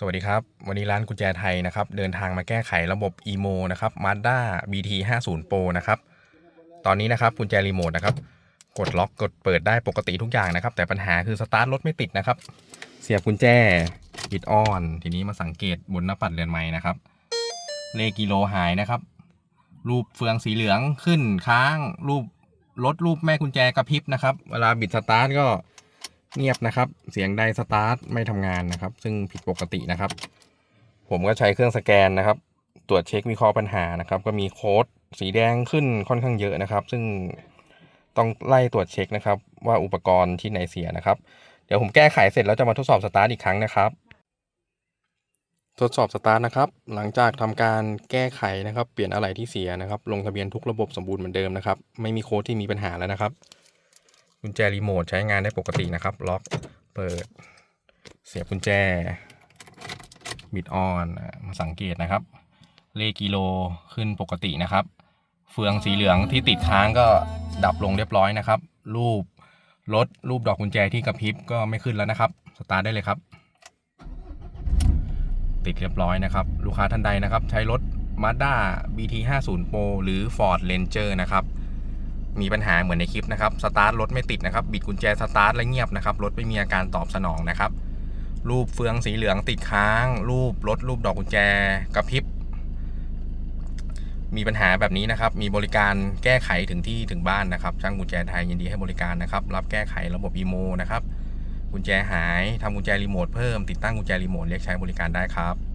สวัสดีครับ วันนี้ร้านกุญแจไทยนะครับ เดินทางมาแก้ไขระบบ EMO นะครับ Mazda BT 50 Pro นะครับ ตอนนี้นะครับกุญแจรีโมทนะครับ กดล็อกกดเปิดได้ปกติทุกอย่างนะครับ แต่ปัญหาคือสตาร์ทรถไม่ติดนะครับ เสียบกุญแจปิดออน ทีนี้มาสังเกตบนหน้าปัดเรือนไม้นะครับ เลขกิโลหายนะครับ รูปเฟืองสีเหลืองขึ้นค้าง รูปรถรูปแม่กุญแจกระพริบนะครับ เวลาบิดสตาร์ทก็ เงียบนะครับ เสียงไดสตาร์ทไม่ทำงานนะครับ ซึ่งผิดปกตินะครับ ผมก็ใช้เครื่องสแกนนะครับ ตรวจเช็ควิเคราะห์ปัญหานะครับ ก็มีโค้ดสีแดงขึ้นค่อนข้างเยอะนะครับ ซึ่งต้องไล่ตรวจเช็คนะครับ ว่าอุปกรณ์ที่ไหนเสียนะครับ เดี๋ยวผมแก้ไขเสร็จแล้วจะมาทดสอบสตาร์ทอีกครั้งนะครับ ทดสอบสตาร์ทนะครับ หลังจากทำการแก้ไขนะครับ เปลี่ยนอะไหล่ที่เสียนะครับ ลงทะเบียนทุกระบบสมบูรณ์เหมือนเดิมนะครับ ไม่มีโค้ดที่มีปัญหาแล้วนะครับ กุญแจรีโมทใช้งานได้ปกตินะครับ ล็อกเปิด เสียบกุญแจ บิดออนมาสังเกตนะครับ เลขกิโลขึ้นปกตินะครับ เฟืองสีเหลืองที่ติดค้างก็ดับลงเรียบร้อยนะครับ รูปรถรูปดอกกุญแจที่กระพริบก็ไม่ขึ้นแล้วนะครับ สตาร์ทได้เลยครับ ติดเรียบร้อยนะครับ ลูกค้าท่านใดนะครับ ใช้รถ Mazda BT 50 Pro หรือ Ford Ranger นะครับ มีปัญหาเหมือนในคลิปนะครับสตาร์ทรถไม่ติดนะครับ บิดกุญแจสตาร์ทและเงียบนะครับรถไม่มีอาการตอบสนองนะครับ รูปเฟืองสีเหลืองติดค้าง รูปรถรูปดอกกุญแจกระพริบมีปัญหาแบบนี้นะครับ มีบริการแก้ไขถึงที่ถึงบ้านนะครับ ช่างกุญแจไทยยินดีให้บริการนะครับ รับแก้ไขระบบอีโมนะครับ กุญแจหายทำกุญแจรีโมทเพิ่ม ติดตั้งกุญแจรีโมทเรียกใช้บริการได้ครับ